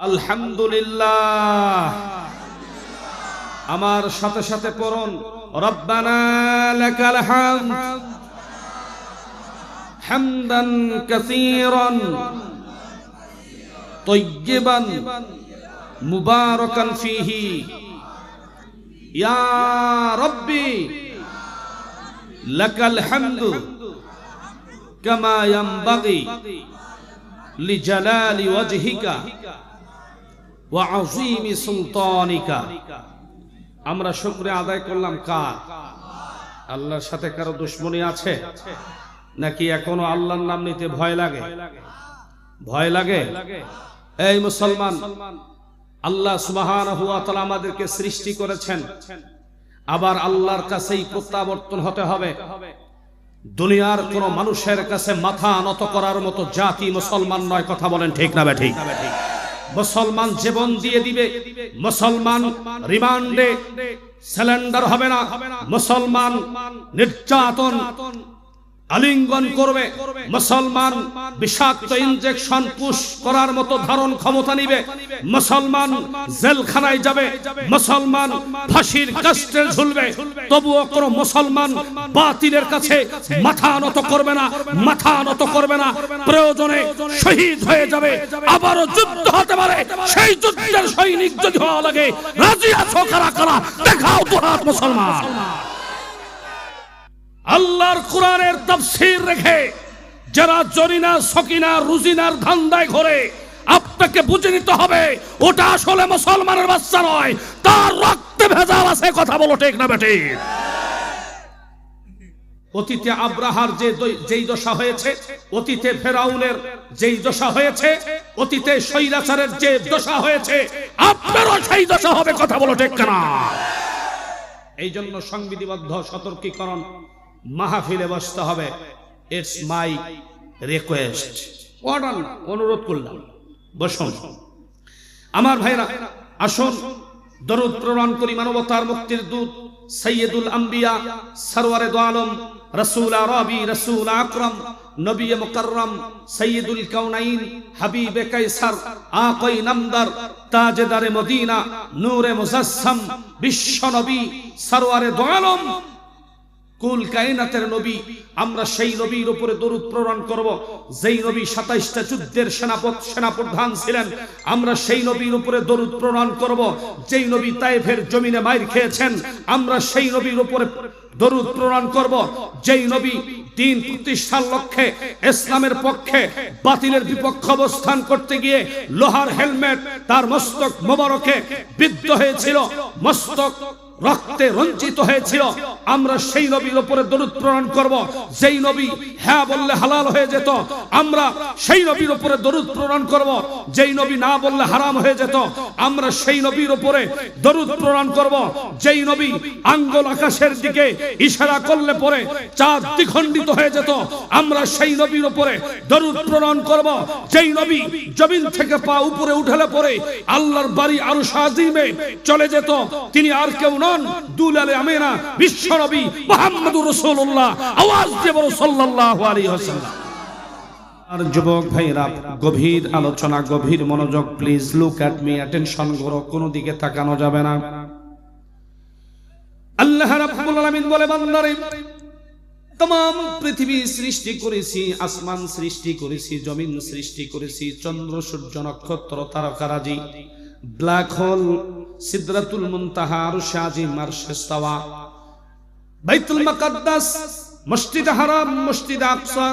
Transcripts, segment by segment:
আলহামদুলিল্লাহ আমার সাথে সাথে পড়ুন রব্বানা লাকাল হামদ হামদান কাসীরান طيبا مباركا فيه يا ربي لك الحمد كما ينبغي لجلال وجهك আমরা শুক্রে আদায় করলাম কার? আল্লাহর সাথে কারও দুশ্মনী আছে? নাকি এখনও আল্লাহর নাম নিতে ভয় লাগে? ভয় লাগে? এই মুসলমান, আল্লাহ সুমাহান হুয়াতলা আমাদেরকে সৃষ্টি করেছেন। আবার আল্লাহর কাছেই প্রত্যাবর্তন হতে হবে। দুনিয়ার কোন মানুষের কাছে মাথা নত করার মতো জাতি মুসলমান নয়, কথা বলেন ঠিক না ঠিক? মুসলমান জীবন দিয়ে দিবে। মুসলমান রিমান্ডে সিলিন্ডার হবে না। মুসলমান নির্যাতন আলিঙ্গন করবে। মুসলমান বিষাক্ত ইনজেকশন পুশ করার মতো ধারণ ক্ষমতা নিবে। মুসলমান জেলখানায় যাবে। মুসলমান ফাঁসির কাস্টে ঝুলবে। তবুও কোন মুসলমান বাতিলের কাছে মাথা নত করবে না, মাথা নত করবে না। প্রয়োজনে শহীদ হয়ে যাবে। আবারও যুদ্ধ হতে পারে। সেই যুদ্ধের সৈনিক যদি হওয়া লাগে, রাজি আছো কারা কারা? দেখাও তো হাত মুসলমান। আল্লাহর কোরআনের তাফসীর রেখে যারা জরিনা, সকিনা, রুজিনার ধান্দায় ঘরে, আপনাকে বুঝে নিতে হবে, ওটা আসলে মুসলমানের বাচ্চা নয়, তার রক্তে ভেজাল আছে, কথা বলো ঠিক না বেটি? অতীতে আব্রাহার যে যেই দশা হয়েছে, অতীতে ফেরাউনের যেই দশা হয়েছে, অতীতে শৈলাচারের যে দশা হয়েছে, আপনারও সেই দশা হবে, কথা বলো ঠিক না। এই জন্য সংবিধিবদ্ধ সতর্কীকরণ মাহফিলে বসতে হবে। ইটস মাই রিকোয়েস্ট অর্ডার অনুরোধ করলাম। বসুন। আমার ভাইরা, আসুন। দরুদ প্রণাম করি মানবতার মুক্তির দূত সৈয়দুল আম্বিয়া, সরওয়ারে দো আলম, রসুল আরবি, রসুল আকরম, নবী মুকররম সৈয়দুল কাউনাইন হাবিবে কাইসার আকই নামদার, তাজেদারে মদিনা, নূরে মুজাসসাম, বিশ্ব নবী, সরওয়ারে দো আলম কুল কায়নাতের নবী, আমরা সেই নবীর উপরে দরুদ প্রেরণ করব। যেই নবী সাতাইশটা যুদ্ধের সেনাপত সেনাপ্রধান ছিলেন, আমরা সেই নবীর উপরে দরুদ প্রেরণ করব। যেই নবী তাইফের জমিনে মাইর খেয়েছেন, আমরা সেই নবীর উপরে দরুদ প্রেরণ করব। যেই নবী দিন প্রতিষ্ঠার লক্ষ্যে ইসলামের পক্ষে বাতিলের বিপক্ষে অবস্থান করতে গিয়ে লোহার হেলমেট, তার মস্তক মোবারকে বিদ্ধ হয়েছিল। মস্তক রক্তে রঞ্জিত হয়েছিল। আমরা সেই নবীর উপরে দরুদ প্রেরণ করব। যেই নবী হ্যাঁ বললে হালাল হয়ে যেত, আমরা সেই নবীর উপরে দরুদ প্রেরণ করব। যেই নবী না বললে হারাম হয়ে যেত, আমরা সেই নবীর উপরে দরুদ প্রেরণ করব। যেই নবী আঙ্গল আকাশের দিকে ইশারা করলে পরে চাঁদ দ্বিখণ্ডিত হয়ে যেত, আমরা সেই নবীর উপরে দরুদ প্রেরণ করব। যেই নবী জমিন থেকে পা উপরে উঠালে পরে আল্লাহর বাড়ি আরও সাজিমে চলে যেত, তিনি আর কেউ নন দুলালে আমেনা বিশ্ব নবী মোহাম্মদুর রাসূলুল্লাহ, আওয়াজ দিয়ে বলো সাল্লাল্লাহু আলাইহি ওয়াসাল্লাম। আর যুবক ভাইরা গভীর আলোচনা, গভীর মনোযোগ please look at me attention করো কোনো দিকে তাকানো যাবে না। আল্লাহ রাব্বুল আলামিন বলে, বান্দারে তমাম পৃথিবী সৃষ্টি করেছি, আসমান সৃষ্টি করেছি, জমিন সৃষ্টি করেছি, চন্দ্র, সূর্য, নক্ষত্র তারকারাজি ব্ল্যাক হোল সিদরাতুল মুনতাহা আরশে আজিম আরশে ইস্তাওয়া বাইতুল মাকাদ্দাস, মসজিদ হারাম, মসজিদ আকসা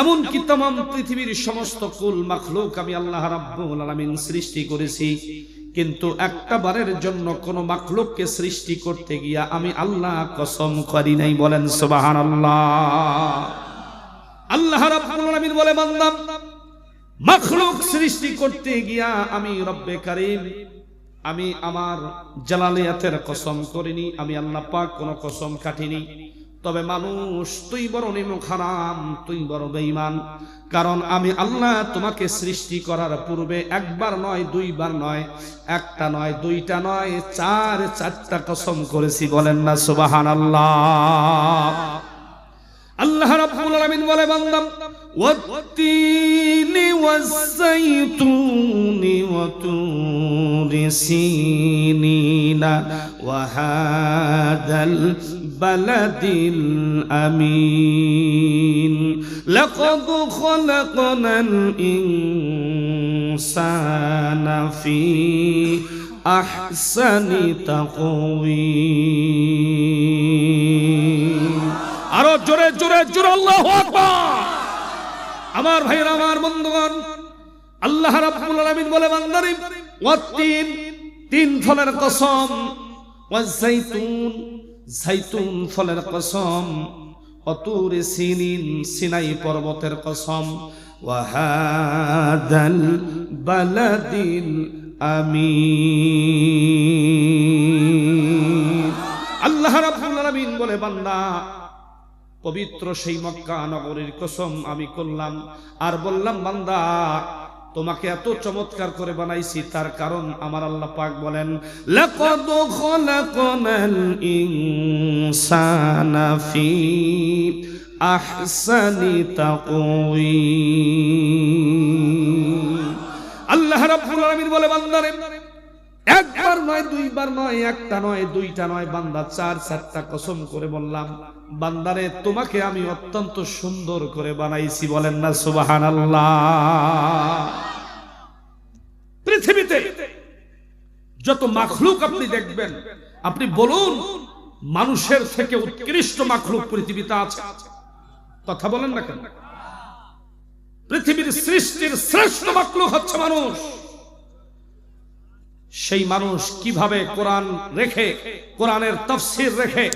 এমন কি তমাম পৃথিবীর সমস্ত কুল মাখলুক আমি আল্লাহ রাব্বুল আলামিন সৃষ্টি করেছি। কিন্তু একটা বারের জন্য কোন মাখলুককে সৃষ্টি করতে গিয়া আমি আল্লাহ কসম করি নাই বলেন সুবহানাল্লাহ। আল্লাহ রাব্বুল আলামিন বলে, বান্দা, মাখলুক সৃষ্টি করতে গিয়া আমি রব্বে কারীম আমি আমার জালালিয়াতের কসম করিনি, আমি আল্লাহ পাক কোনো কসম কাটিনি। তবে মানুষ, তুই বড় নিমুখ হারাম, তুই বড় বেঈমান। কারণ আমি আল্লাহ তোমাকে সৃষ্টি করার পূর্বে একবার নয়, দুইবার নয়, একটা নয়, দুইটা নয়, চার, চারটা কসম করেছি, বলেন না সুবাহান আল্লাহ আল্লাহ রাব্বুল আলামিন বলে, বান্দা والتين والزيتون وطور سينين وهذا البلد الأمين لقد خلقنا الإنسان في أحسن تقويم আরো জোরে জোরে জোরে আল্লাহু আকবার আমার ভাইরা আমার বন্ধুগণ, আল্লাহ রাব্বুল আলামিন বলে, বান্দারে ওয়াতিন তিন ফলের কসম ওয়াজাইতুন জাইতুন ফলের কসম অতুর সিনিন, সিনাই পর্বতের কসম, ওয়া ওয়াহাদাল বালাদিল আমিন। আল্লাহ রাব্বুল আলামিন বলে, বান্দা পবিত্র সেই মক্কা নগরীর কসম আমি করলাম। আর বললাম, বান্দা, তোমাকে এত চমৎকার করে বানাইছি, তার কারণ আমার আল্লাহ পাক বলেন, লাকাদ খলাকনাল ইনসানা ফি আহসানি তাকওয়িম। আল্লাহ রাব্বুল আলামিন বলে, বান্দারে একবার নয়, দুইবার নয়, একটা নয়, দুইটা নয়, বান্দা চার, চারটা কসম করে বললাম, বান্দারে, তোমাকে আমি অত্যন্ত সুন্দর করে বানাইছি, বলেন না সুবাহান পৃথিবীতে যত মাখলুক আপনি দেখবেন, আপনি বলুন, মানুষের থেকে উৎকৃষ্ট মাখলুক পৃথিবীতে আছে। কথা বলেন না কেন? পৃথিবীর সৃষ্টির শ্রেষ্ঠ মাখলুক হচ্ছে মানুষ। সেই মানুষ কীভাবে কোরআন রেখে, কোরআনের তফসির রেখে,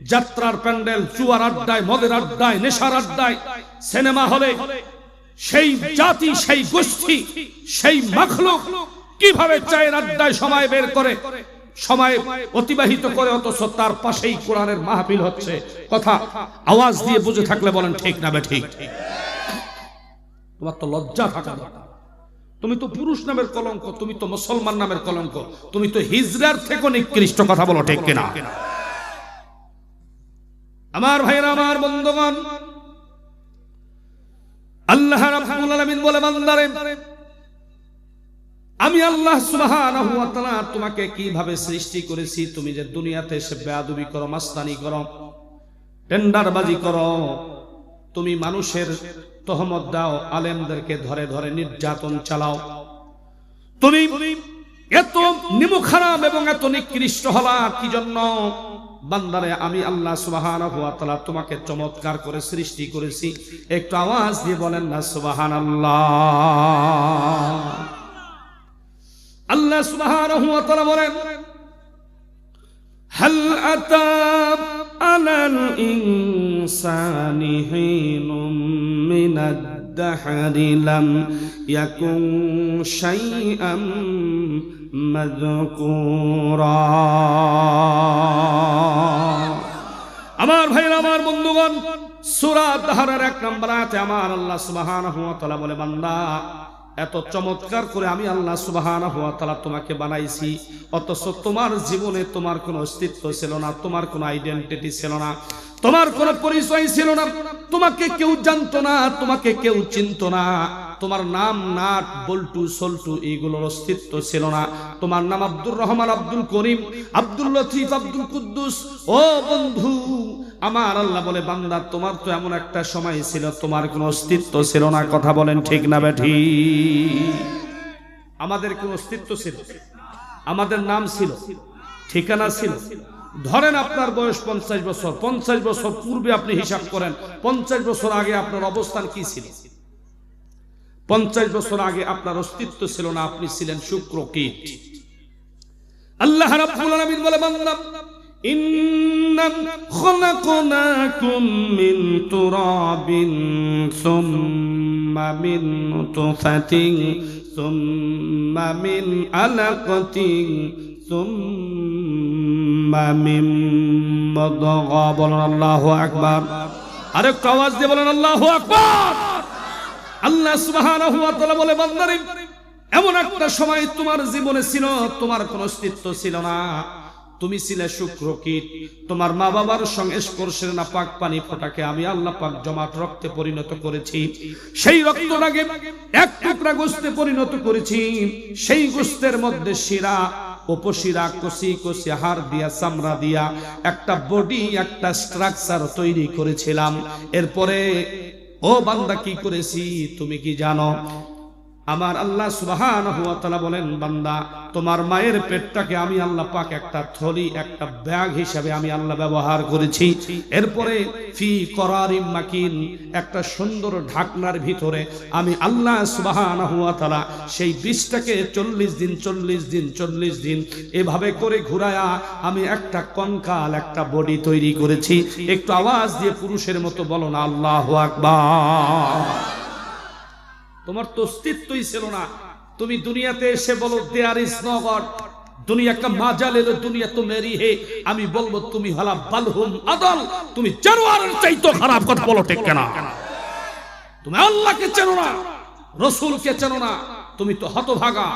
যাত্রার প্যান্ডেল চুয়ার আড্ডায়, মদের আড্ডায়, নেশার আড্ডায়, সিনেমা হলে, সেই জাতি, সেই গোষ্ঠী, সেই মাখলুক কীভাবে চায়ের আড্ডায় সময় বের করে, সময় অতিবাহিত করে, অথচ তার পাশেই কোরআনের মাহফিল হচ্ছে। কথা আওয়াজ দিয়ে বুঝে থাকলে বলেন, ঠিক না বে ঠিক? তোমার তো লজ্জা থাকা দরকার। তুমি তো পুরুষ নামের কলঙ্ক, তুমি তো মুসলমান নামের কলঙ্ক, তুমি তো হিজরার থেকে নিকৃষ্ট কথা বলো, ঠিক কিনা? আমার ভাইরা আমার বন্ধুগণ, আল্লাহ রাব্বুল আলামিন বলে, বান্দারে, আমি আল্লাহ সুবহানাহু ওয়া তাআলা তোমাকে কীভাবে সৃষ্টি করেছি? তুমি যে দুনিয়াতে এসে বেয়াদবি করো, মাস্তানি করো, টেন্ডারবাজি করো, তুমি মানুষের তহমত দাও, আলেমদেরকে ধরে ধরে নির্যাতন চালাও। তুমি এত নিমু খারাপ এবং এত নিকৃষ্ট হলা, কি জন্য? বান্দারে, আমি আল্লাহ সুবাহান হুয়াতলা তোমাকে চমৎকার করে সৃষ্টি করেছি। একটু আওয়াজ দিয়ে বলেন না সুবাহান আল্লাহ আল্লাহ সুবাহান হুয়াতলা বলেন, হাল আতা على الإنسان حين من الدحر لم يكن شيئا مذكورا আমার ভাইরা আমার বন্ধুগণ সূরা দাহরের এক নম্বর আয়াতে আমার আল্লাহ সুবহানাহু ওয়া তাআলা বলে বান্দা এত চমৎকার করে আমি আল্লাহ সুবাহানা ওয়া তালা তোমাকে বানাইছি। অথচ তোমার জীবনে তোমার কোনো অস্তিত্ব ছিল না, তোমার কোনো আইডেন্টিটি ছিল না, তোমার কোনো পরিচয় ছিল না। তোমাকে কেউ জানতো না, তোমাকে কেউ চিনত না। তোমার নাম নাট, বল্টু, সল্টু, এইগুলোর অস্তিত্ব ছিল না। তোমার নাম আব্দুর রহমান, আব্দুল করিম, আব্দুল লতিফ, আব্দুল কুদ্দুস। ও বন্ধু, আমার আল্লাহ বলে, বান্দা, তোমার তো এমন একটা সময় ছিল, তোমার কোনো অস্তিত্ব ছিল না। কথা বলেন ঠিক না বেঠি আমাদের কোনো অস্তিত্ব ছিল। আমাদের নাম ছিল, ঠিকানা ছিল। ধরেন আপনার বয়স পঞ্চাশ বছর। পঞ্চাশ বছর পূর্বে আপনি হিসাব করেন, পঞ্চাশ বছর আগে আপনার অবস্থান কি ছিল? পঞ্চাশ বছর আগে আপনার অস্তিত্ব ছিল না, আপনি ছিলেন শুক্র কীট। আল্লাহ রাব্বুল বলে, বান্দা, ইন্নাম আওয়াজ দিয়ে বলেন, আল্লাহ আকবর। আল্লাহ সুবহানাহু বলে, বান্দারে, এমন একটা সময় তোমার জীবনে ছিল, তোমার কোনো অস্তিত্ব ছিল না। তুমি ছিলে শুক্র কীট, তোমার মা বাবার সংস্পর্শের না পাক পানি ফোটাকে আমি আল্লাহ পাক জমাট রক্তে পরিণত করেছি। সেই রক্তটাকে এক টুকরা গোস্তে পরিণত করেছি। সেই গোস্তের মধ্যে শিরা, উপশিরা, কষি কষি, হাড় দিয়া, চামড়া দিয়া একটা বডি, একটা স্ট্রাকচার তৈরি করেছিলাম। এরপরে ও বান্দা কি করেছি তুমি কি জানো? আমার আল্লাহ সুবহানাহু ওয়া তাআলা বলেন, বান্দা, তোমার মায়ের পেটটাকে আমি আল্লাহ পাক একটা থলি, একটা ব্যাগ হিসাবে আমি আল্লাহ ব্যবহার করেছি। এরপরে ফি করারিম মাকিন, একটা সুন্দর ঢাকনার ভিতরে আমি আল্লাহ সুবহানাহু ওয়া তাআলা সেই বিষটাকে চল্লিশ দিন চল্লিশ দিন চল্লিশ দিন এভাবে করে ঘুরায়া আমি একটা কঙ্কাল, একটা বডি তৈরি করেছি। একটু আওয়াজ দিয়ে পুরুষের মতো বলো না, আল্লাহ আকবার। তোমার তো অস্তিত্বই ছিল না। তুমি দুনিয়াতে এসে বলো দেয়ার ইজ নো গড দুনিয়া কা মাজাল এলো, দুনিয়া তো মেরি হে। আমি বলব, তুমি হলা বালহুম আদল। তুমি জানোয়ারের চাইতো খারাপ কথা বলো, ঠিক কেনা? তুমি আল্লাহকে চেনো না, রসুলকে চেনো না। তুমি তো হতভাগা।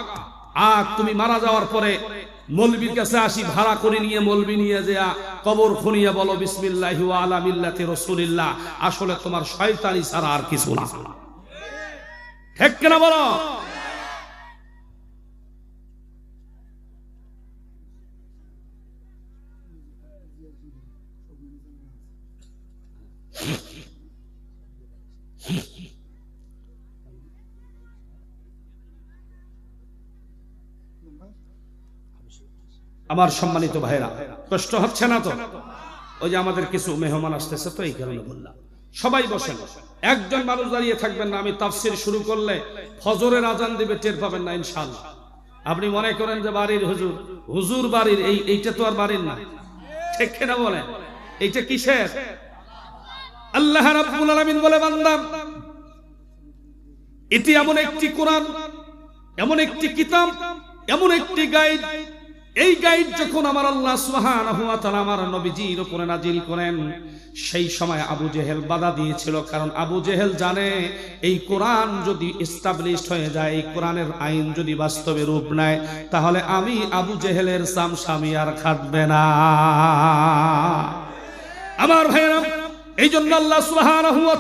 তুমি মারা যাওয়ার পরে মলবির কাছে আসি, ভাড়া করে নিয়ে মলবি নিয়ে যে কবর খুনিয়ে বলো, বিসমিল্লাহি ওয়া আলা আসলে তোমার শয়তানি ছাড়া আর কিছু না। ঠিক কিনা বলো? আমার সম্মানিত ভাইরা কষ্ট হচ্ছে না তো? ওই যে আমাদের কিছু মেহমান আসতেছে তো, এই কারণে বললাম। সবাই বসেন। একজন মানুষ দাঁড়িয়ে থাকবেন না, আমি তাফসির শুরু করলে ফজরের আজান দিবে, টের পাবেন না ইনশাআল্লাহ। আপনি মনে করেন যে বাড়ির হুজুর হুজুর বাড়ির, এই এইটা তো আর বাড়ির না। ঠিক কিনা বলেন? এইটা কিসের? আল্লাহ রাব্বুল আলামিন বলে, বান্দা, এটি এমন একটি কোরআন, এমন একটি কিতাব, এমন একটি গাইড এই গাইড যখন আমার আল্লাহ তাআলা আমার নবীজির উপরে নাজিল করেন, সেই সময় আবু জেহেল বাধা দিয়েছিল। কারণ আবু জেহেল জানে, এই কোরআন যদি এস্টাবলিশড হয়ে যায়, এই কোরআনের আইন যদি বাস্তবে রূপ নেয়, তাহলে আমি আবু জেহেলের সাম স্বামী আর খাটবে না। আমার ভাইয়েরা এই জন্য আল্লাহ সুবহানাহু ওয়া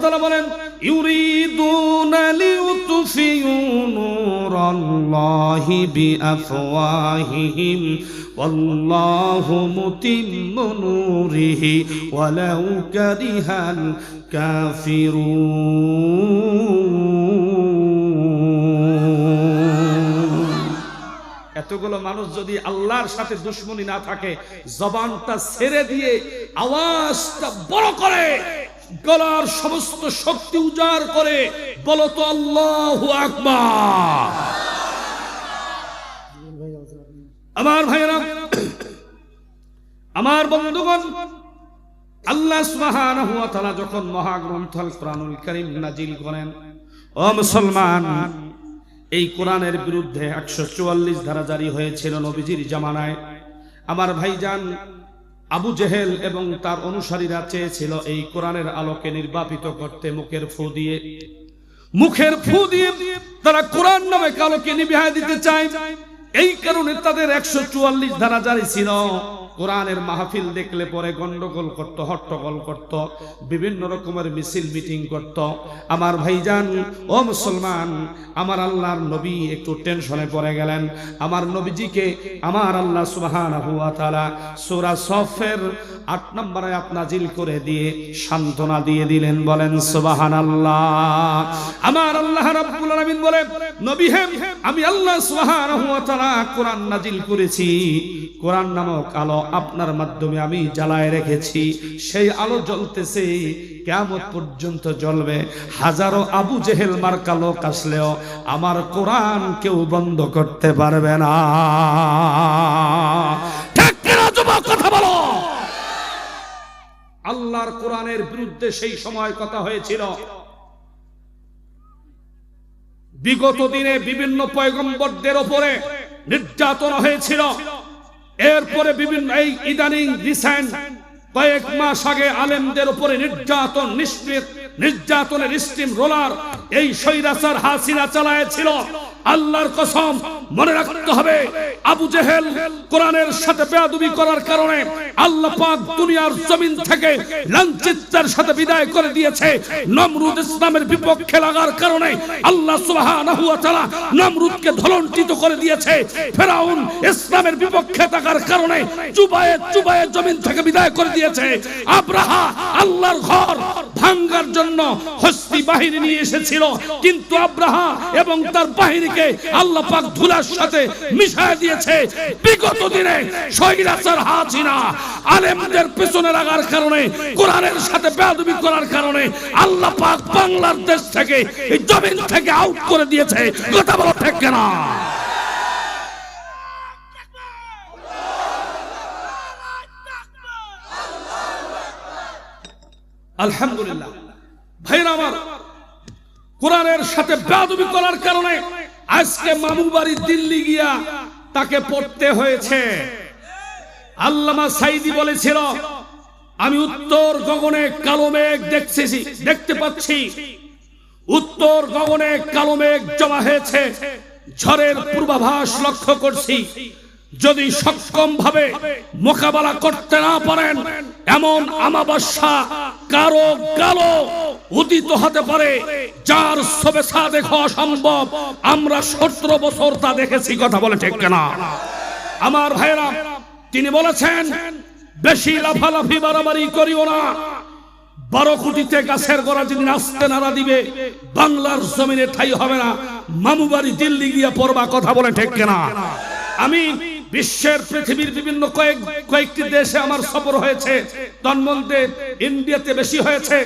বলেন ইউরিদুনা লিউতফিউ নূরাল্লাহি বিআফওয়াহিহিম, ওয়াল্লাহু মুতিম্মু নূরিহি, ওয়ালাউ কারিহাল কাফিরুন। এতগুলো মানুষ যদি আল্লাহর সাথে দুশ্মনী না থাকে, জবানটা ছেড়ে দিয়ে আওয়াজটা বড় করে। গলার সমস্ত শক্তি উজাড় করে, বলো তো আল্লাহ আকবার। আমার ভাইয়েরা, আমার বন্ধুগণ, আল্লাহ সুবহানাহু ওয়া যখন মহাগ্রন্থ আল কোরআনুল নাজিল করেন, ও মুসলমান, এই কোরআনের বিরুদ্ধে একশো চুয়াল্লিশ ধারা জারি হয়েছিল নবীজির জামানায়। আমার ভাইজান আবু জেহেল এবং তার অনুসারীরা চেয়েছিল এই কোরআনের আলোকে নির্বাপিত করতে মুখের ফু দিয়ে। মুখের ফু দিয়ে তারা কোরআন নামে কালোকে নিবিহায় দিতে চায়। এই কারণে তাদের একশো চুয়াল্লিশ ধারা জারি ছিল। কোরআনের মাহফিল দেখলে পরে গন্ডগোল করত, হট্টগোল করত, বিভিন্ন রকমের মিছিল মিটিং করত। আমার ভাইজান, ও মুসলমান, আমার আল্লাহর নবী একটু টেনশনে পড়ে গেলেন। আমার নবীজিকে আমার আল্লাহ সুবহানাহু ওয়া তাআলা সূরা সফের আট নম্বরে নাজিল করে দিয়ে সান্ত্বনা দিয়ে দিলেন, বলেন সুবহানাল্লাহ। আমার আল্লাহ রাব্বুল আলামিন বলে নবী হে, আমি আল্লাহ সুবহানাহু ওয়া কোরআন নাজিল করেছি। কোরআন নামক আলো আপনার মাধ্যমে আমি জ্বালায় রেখেছি। সেই আলো জ্বলতেছে কেমন পর্যন্ত জ্বলবে। হাজারো আবু জেহেল মার্কা লোক আসলেও আমার কোরআন কেউ বন্ধ করতে পারবে না। কথা বলো। আল্লাহর কোরআনের বিরুদ্ধে সেই সময় কথা হয়েছিল। বিগত দিনে বিভিন্ন পয়গম্বরদের ওপরে নির্যাতন হয়েছিল। এরপরে বিভিন্ন এই ইদানিং রিসেন্ট কয়েক মাস আগে আলেমদের উপরে নির্যাতন নিশ্চিত নির্যাতনের স্টিম রোলার এই সৈরাচার হাসিনা চালায়েছিল। আল্লাহর কসম, মনে রাখতে হবে, আবু জেহেল কোরআনের সাথে বেয়াদবি করার কারণে আল্লাহ পাক দুনিয়ার জমিন থেকে লাঞ্ছিতের সাথে বিদায় করে দিয়েছে। নমরুদ ইসলামের বিপক্ষে লাগার কারণে আল্লাহ সুবহানাহু ওয়া তাআলা নমরুদকে ধলন্টিত করে দিয়েছে। ফেরাউন ইসলামের বিপক্ষে থাকার কারণে চুবায়ে চুবায়ে জমিন থেকে বিদায় করে দিয়েছে। আব্রাহা আল্লাহর ঘর ভাঙ্গার জন্য হস্তি বাহিনী নিয়ে এসেছিল। কিন্তু আব্রাহা এবং তার বাহিনীকে আল্লাহ পাক ধুলার সাথে মিশায় দিয়েছে। বিগত দিনে শহীদাসার হাসিনা আলেমদের পেছনে লাগার কারণে, কোরআনের সাথে বেয়াদবি করার কারণে আল্লাহ পাক বাংলার দেশ থেকে এই জমিন থেকে আউট করে দিয়েছে। কথা বলো ঠিক না আলহামদুলিল্লাহ। ভাইরা আমার কোরআনের সাথে বেয়াদবি করার কারণে আজকে মামু বাড়ি দিল্লি গিয়া তাকে পড়তে হয়েছে। আল্লামা সাইদি বলেছিল, আমি উত্তর গগনে কালো মেঘ দেখতেছি, দেখতে পাচ্ছি। উত্তর গগনে কালো মেঘ জমা হয়েছে, ঝড়ের পূর্বাভাস লক্ষ্য করছি। যদি সক্ষম ভাবে মোকাবেলা করতে না পারেন, এমন আমাবস্যা কারও কালো উদিত হতে পারে, যার সবে দেখা অসম্ভব। আমরা সতেরো বছর তা দেখেছি, কথা বলে ঠিক না আমার ভাইরা তিনি বলেছেন, বেশি লাফালাফি বাড়াবাড়ি করিও না। বারো কোটিতে গাছের গোড়া যদি নাচতে নাড়া দিবে, বাংলার জমিনে ঠাই হবে না। মামুবাড়ি দিল্লি গিয়ে পড়বা, কথা বলে ঠিক না আমি বিশ্বের পৃথিবীর বিভিন্ন কয়েক কয়েকটি দেশে আমার সফর হয়েছে। তন্মধ্যে ইন্ডিয়াতে বেশি হয়েছে।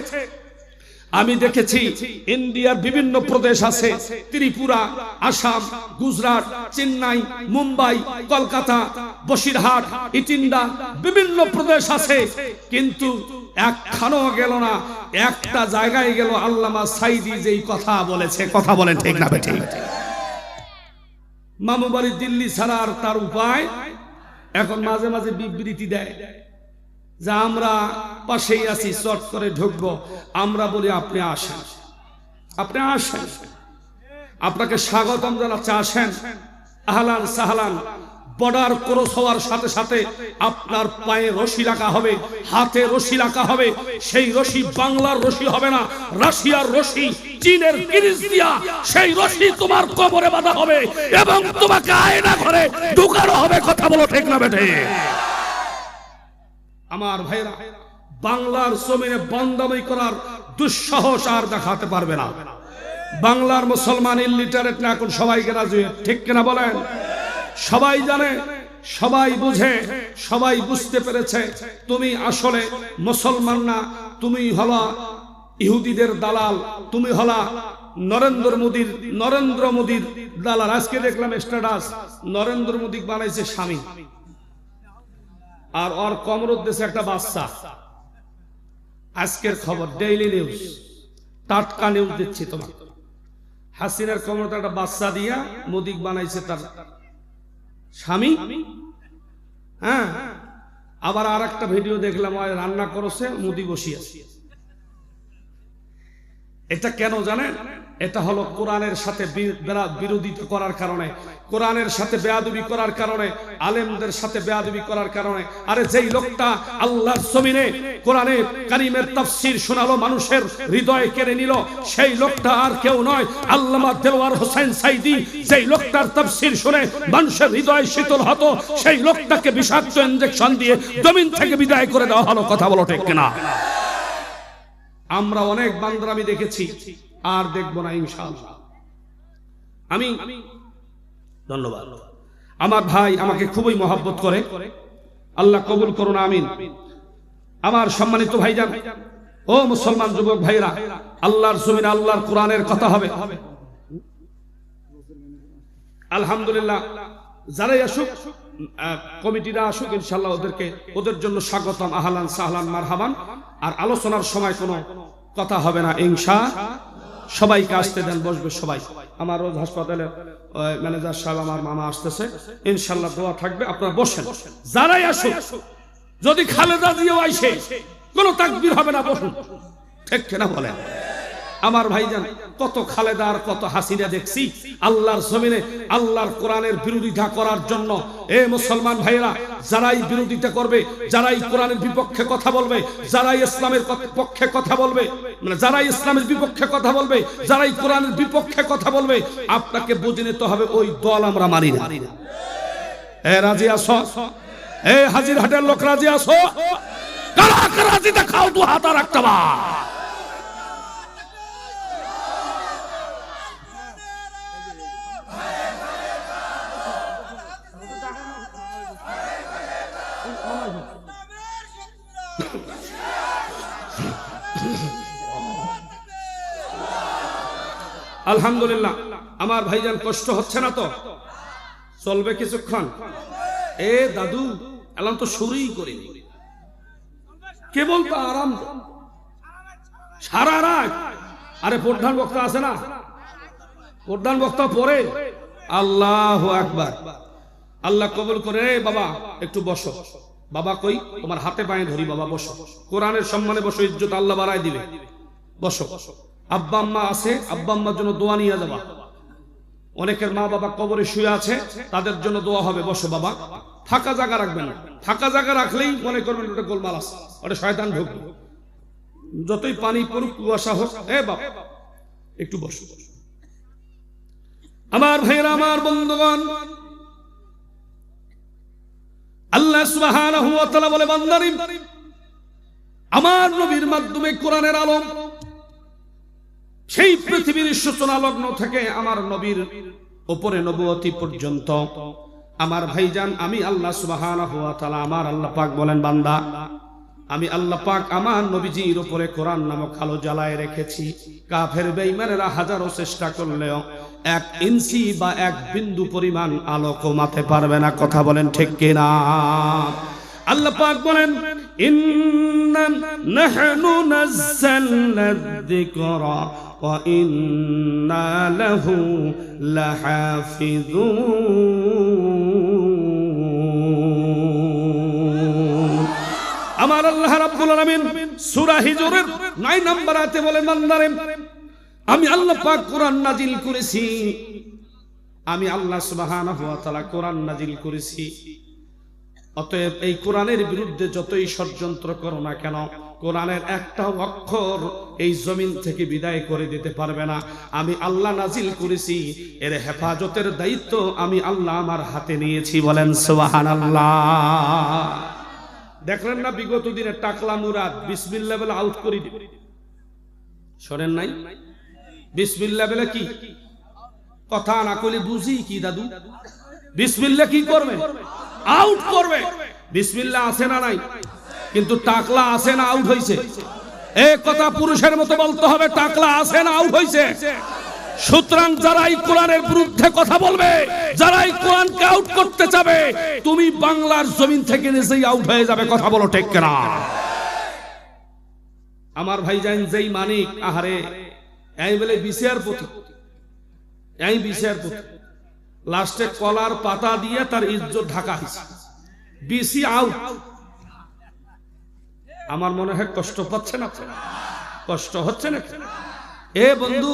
আমি দেখেছি ইন্ডিয়ার বিভিন্ন প্রদেশ আছে। ত্রিপুরা, আসাম, গুজরাট, চেন্নাই, মুম্বাই, কলকাতা, বসিরহাট, ইটিন্ডা বিভিন্ন প্রদেশ আছে। কিন্তু একখানো গেল না। একটা জায়গায় গেল আল্লামা সাইদি যেই কথা বলেছে। কথা বলেন ঠিক না বেঠিক মামু বাড়ি দিল্লি ছাড়ার তার উপায়? এখন মাঝে মাঝে বিবৃতি দেয় যে আমরা পাশেই আছি, চট করে ঢুকবো। আমরা বলি, আপনি আসেন। আপনি আসেন। আপনাকে স্বাগতম জানাচ্ছে, আসেন। আহলান সাহলান। বর্ডার ক্রস হওয়ার সাথে সাথে আপনার পায়ে রশি রাখা হবে, হাতে রশি রাখা হবে। সেই রশি বাংলার রশি হবে না, রাশিয়ার রশি, চীনের কিরিস দিয়া। সেই রশি তোমার কবরে বাঁধা হবে এবং তোমাকে আয়না ঘরে ঢুকানো হবে, কথা বলো ঠিক না বেটে আমার ভাইরা বাংলার জমিনে বন্দামি করার দুঃসাহস আর দেখাতে পারবে না। বাংলার মুসলমান ইলিটারেট না, এখন সবাই গ্রাজুয়েট ঠিক কিনা বলেন? সবাই জানে, সবাই বুঝে, সবাই বুঝতে পেরেছে, তুমি আসলে মুসলমান না, তুমি হলা ইহুদিদের দালাল, তুমি হলা নরেন্দ্র মোদীর নরেন্দ্র মোদীর দালাল। আজকে দেখলাম স্ট্যাটাস নরেন্দ্র মোদী বানাইছে স্বামী। আর ওর কমরত দেশে একটা বাচ্চা। আজকের খবর ডেইলি নিউজ টাটকা নিউজ দিচ্ছি তোমার হাসিনার কমরত একটা বাচ্চা দিয়া মোদিক বানাইছে তার স্বামী? হ্যাঁ। আবার আর একটা ভিডিও দেখলাম রান্না করছে মুদি বসিয়ে এটা কেন জানেন? এটা হলো কোরআনের সাথে বিরোধিতা করার কারণে। কোরআনের সাথে বেয়াদবি করার কারণে, আলেমদের সাথে বেয়াদবি করার কারণে। আরে যেই লোকটা আল্লাহর জমিনে কোরআনে কারিমের তাফসীর শোনালো, মানুষের হৃদয় কেড়ে নিল, সেই লোকটা আর কেউ নয়। আল্লামা দেওয়ার হোসেন সাইদি যেই লোকটার তাফসীর শুনে মানুষের হৃদয় শীতল হতো, সেই লোকটাকে বিষাক্ত ইনজেকশন দিয়ে জমিন থেকে বিদায় করে দেওয়া হলো। কথা বলো ঠিক কিনা? আমরা অনেক বান্দর আমি দেখেছি, আর দেখব না ইনশাআল্লাহ। আমি ধন্যবাদ। আমার ভাই আমাকে খুবই মহব্বত করে। আল্লাহ কবুল করুন, আমিন। আমার সম্মানিত ভাইজান, ও মুসলমান যুবক ভাইরা, আল্লাহর জমিন আল্লাহর কোরআনের কথা হবে। আলহামদুলিল্লাহ, যারাই আসুক কমিটিরা আসুক ইনশাল্লাহ ওদেরকে, ওদের জন্য স্বাগতম, আহলান সাহলান, মারহাবান। আর আলোচনার সময় কোনো কথা হবে না ইংসা সবাইকে আসতে দেন, বসবে সবাই। আমার রোজ হাসপাতালে ম্যানেজার সাহেব আমার মামা আসতেছে। ইনশাল্লাহ দোয়া থাকবে, আপনারা বসেন। যারাই আসুক, যদি খালেদা দিয়েও আইসে কোনো তাকবির হবে না, বসুন। ঠিক কেনা বলেন? আমার ভাইজান কত খালেদার কত হাসিনা দেখছি। আল্লাহর জমিনে, আল্লাহর কোরআনের বিরোধিতা করার জন্য। এ মুসলমান ভাইয়েরা, যারাই বিরোধিতা করবে, যারাই কোরআনের বিপক্ষে কথা বলবে, যারাই ইসলামের পক্ষে কথা বলবে মানে যারাই ইসলামের বিপক্ষে কথা বলবে, যারাই কোরআনের বিপক্ষে কথা বলবে, আপনাকে বুঝে নিতে হবে ওই দল আমরা মানি না। এ রাজি আসো এ হাজির হাটের লোক রাজি আসো কারা কারা দেখাও দু হাত আর একটা আলহামদুলিল্লাহ, আমার ভাইজান কষ্ট হচ্ছে না তো? চলবে কিছুক্ষণ। এ দাদু, এলাম তো শুরুই করিনি। কেবল তো আরাম। সারা রাত। আরে, প্রধান বক্তা আছে না? প্রধান বক্তা পরে আল্লাহ আকবার। আল্লাহ কবুল করে, "এ বাবা, একটু বসো। বাবা কই? তোমার হাতে পায়ে ধরি, বাবা, বসো। কোরআনের সম্মানে বসো, ইজ্জত আল্লাহ বাড়ায় দিবে। বসো। আব্বা আম্মা আছে, আব্বা আম্মার জন্য দোয়া নিয়ে যাবা। অনেকের মা বাবা কবরে শুয়ে আছে, তাদের জন্য দোয়া হবে, বসো বাবা। ফাঁকা জায়গা রাখবেন না। জায়গা রাখলেই মনে করবেন ওটা গোলমাল আছে, ওটা শয়তান ঢুকবে। যতই পানি পড়ুক, কুয়াশা হোক, এ বাবা একটু বসো। আমার ভাইয়েরা, আমার বন্ধুগণ, আল্লাহ সুবহানাহু ওয়া তাআলা বলে, বান্দারি, আমার নবীর মাধ্যমে কোরআনের আলম সেই পৃথিবীর সূচনা লগ্ন থেকে আমার নবীর উপরে নবুয়তি পর্যন্ত। আমার ভাইজান, আমি আল্লাহ সুবহানাহু ওয়া তাআলা, আমার আল্লাহ পাক বলেন, বান্দা, আমি আল্লাহ পাক আমার নবীজির উপরে কোরআন নামক আলো জ্বালায় রেখেছি। কাফের বেঈমানেরা হাজারো চেষ্টা করলেও এক ইঞ্চি বা এক বিন্দু পরিমাণ আলো কমাতে পারবে না। কথা বলেন ঠিক কিনা? আল্লাহ পাক বলেন, ইন্না নাহনু নাযালনা যিকরা ওয়া ইন্না লাহু লাহাফিজুন। আমার আল্লাহ রাব্বুল আলামিন সূরা হিজরের 9 নম্বর আয়াতে বলেন বান্দারে, আমি আল্লাহ পাক কোরআন নাজিল করেছি। আমি আল্লাহ সুবহানাহু ওয়া তাআলা কোরআন নাজিল করেছি। অতএব এই কোরআনের বিরুদ্ধে যতই ষড়যন্ত্র করো না কেন, কোরআনের একটা অক্ষর এই জমিন থেকে বিদায় করে দিতে পারবে না। আমি আল্লাহ নাজিল করেছি, এর হেফাজতের দায়িত্ব আমি আল্লাহ আমার হাতে নিয়েছি বলেন সুবহানাল্লাহ। দেখলেন না বিগত দিনে টাকলা মুরাদ বিসমিল্লা বলে আউট করে দিবে। শোনেন নাই? বিসমিল্লা বলে কি? কথা না কইলে বুঝি কি দাদু? বিসমিল্লা কি করবে? আউট করবে। বিসমিল্লা আছে না নাই? কিন্তু টাকলা আছে না আউট হইছে। এ কথা পুরুষের মতো বলতে হবে, টাকলা আছে না আউট হইছে। সুতরাং যারা এই কোরআনের বিরুদ্ধে কথা বলবে যারা এই কোরআনকে আউট করতে চাবে, তুমি বাংলার জমিন থেকে নিজেই আউট হয়ে যাবে, কথা বলো ঠিক না আমার ভাই জান যেই মানিক, আহারে, এই বলে বিসিআর প্রতি। এই বিসিআর প্রতি। লাস্টে কলার পাতা দিয়ে তার ইজ্জত ঢাকা হয়েছে। বিসি আউট আমার মনে হয় কষ্ট পাচ্ছে না। কষ্ট হচ্ছে না এ বন্ধু,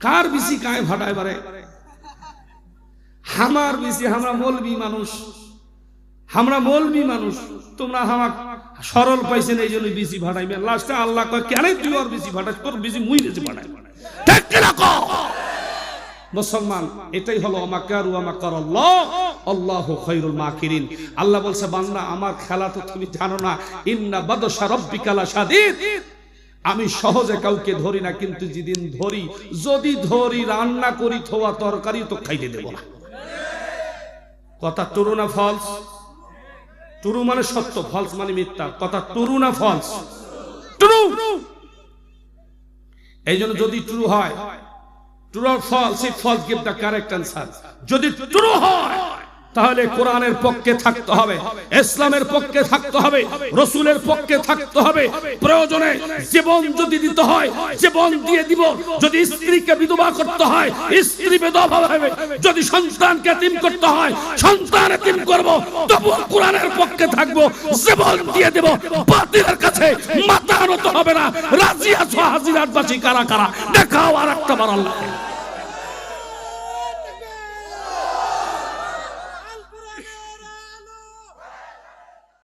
কার বিসি কায় ভাটায় বারে হামার বিসি আমরা মলবি মানুষ। আমরা মলবি মানুষ। তোমরা হামাক সরল পাইছেন, এই জন্য বিসি ভাটাইবে লাস্টে আল্লাহ কয়, কেন তুই ওর বিসি ভাটাই তোর বিসি মুই বেশি ভাটাই ঠিক কও? মুসলমান, এটাই হলো আমাকারু আমাকার আল্লাহ। আল্লাহ মাকিরিন। আল্লাহ বলছে, বান্দা, আমার খেলা তো তুমি জানো না। ইন্না বাদশা আমি সহজে কাউকে ধরি না, কিন্তু যেদিন ধরি, যদি ধরি, রান্না করি থোয়া তরকারি তো খাইতে দেব না। কথা টুরু না ফলস টুরু মানে সত্য ফলস মানে মিথ্যা। কথা টুরু না ফলস টুরু! এই জন্য যদি ট্রু হয় যদি ট্রু হয়, তাহলে কোরআনের পক্ষে থাকতে হবে, ইসলামের পক্ষে থাকতে হবে, রসুলের পক্ষে থাকতে হবে। প্রয়োজনে জীবন যদি দিতে হয়, জীবন দিয়ে দিব। যদি স্ত্রীকে বিধবা করতে হয়, স্ত্রী বিধবা হবে। যদি সন্তানকে এতিম করতে হয়, সন্তান এতিম করব। তবু কোরআনের পক্ষে থাকব, জীবন দিয়ে দেব। বাতিলের কাছে মাথা নত হবে না। রাজি আছো হাজিরাটবাসী কারা কারা? দেখাও আর একটা বার আল্লাহ